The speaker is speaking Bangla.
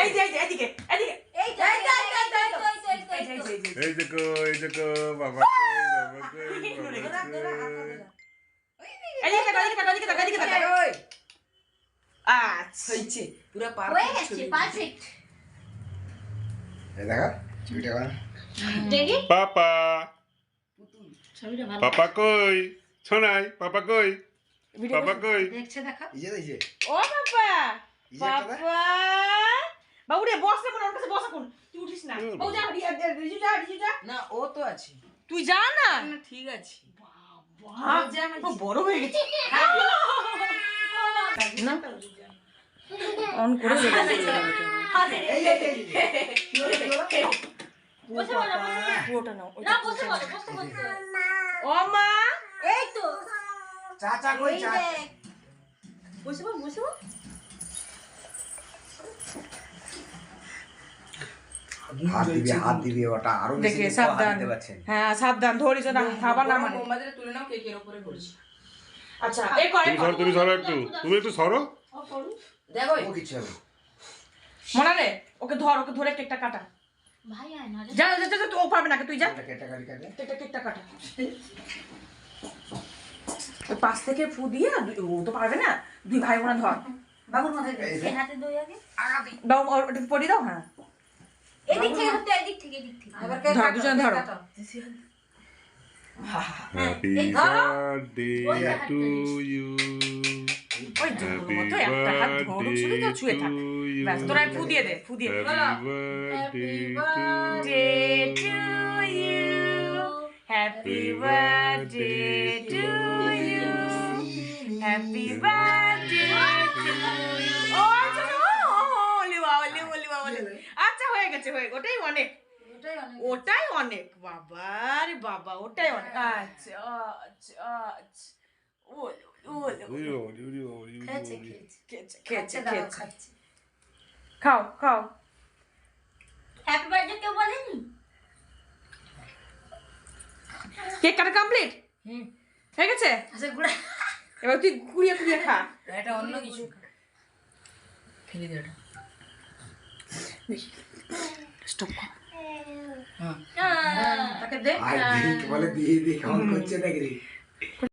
এই যে এই যে এদিকে এদিকে এই তো, এই তো, এই তো, এই এই তো, এই তো, এই তো, এই তো। এই দেখো এই দেখো বাবা কই বাবা। ওই আচ্ছা পুরো হয়ে গেছে, perfect। এই দেখো ছবিটা কর দেখি পাপা ছবিটা ভালো পাপা কই শোনাই পাপা কই পাপা কই দেখছে দেখা এই যে এই যে ও বাবা যে। বাবা বাবু রে বস না ওর কাছে বস এখন। তুই উঠিস না। বাবু যা রিজু যা রিজু যা। না ও তো আছে। তুই যা না। ঠিক আছে। বড় হয়ে গেছে। না। অন করে। পুরোটা নাও ও মা। এই তো। চাচা কই এই বসে বসে হাত দিবি হাত দিবি ওটা আরও বেশি সাবধান। হ্যাঁ সাবধান ধরিস না খাবার না মানে। মোমবাতিটা তুলে নাও কেকের উপরে করেছি। আচ্ছা এই করে তুমি তুমি সরো একটু। তুমি একটু সরো। দেখো ও কিছু হবে মনে রে ওকে ধর ওকে ধরে কেকটা কাটা। ভাই আয় না যা যা যা, যা, ও পারবে না তুই যা। এটা কাটি কাটে কেকটা কেকটা কাটা। পাশ থেকে ফু দিয়ে ও তো পারবে না। দুই ভাই বোনা ধর। বাবুর মাথায় হাতে দই আগে। বাবু দাও হ্যাঁ। এদিক থেকে হাতে এদিক থেকে এদিক থেকে এবার ধরো, দুজন ধরো। হ্যাপি বার্থডে টু ইউ ওই জন্য মতো একটা হাত ধরো শুধু তো ছুঁয়ে থাক ব্যাস তোরা ফু দিয়ে দে ফু দিয়ে দে happy birthday to Day to you. Happy birthday to you. Happy birthday ও আচ্ছা ও লিওয়া লিওয়া লিওয়া আচ্ছা হয়ে গেছে হয়ে ওটাই অনেক। ওটাই অনেক ওটাই অনেক বাবা রে বাবা ওটাই অনেক। আচ্ছা আচ্ছা আচ্ছা। খাও খাও। হ্যাপি বার্থডে কেউ বলেনি? কেক কাটা কমপ্লিট হুম। হয়ে গেছে? আচ্ছা গুড়া। এবার তুই কুড়িয়ে কুড়িয়ে খা। এটা অন্য কিছু। ফেলে দে ওটা স্টপ হ্যাঁ তাকে দে আর দিদি বলে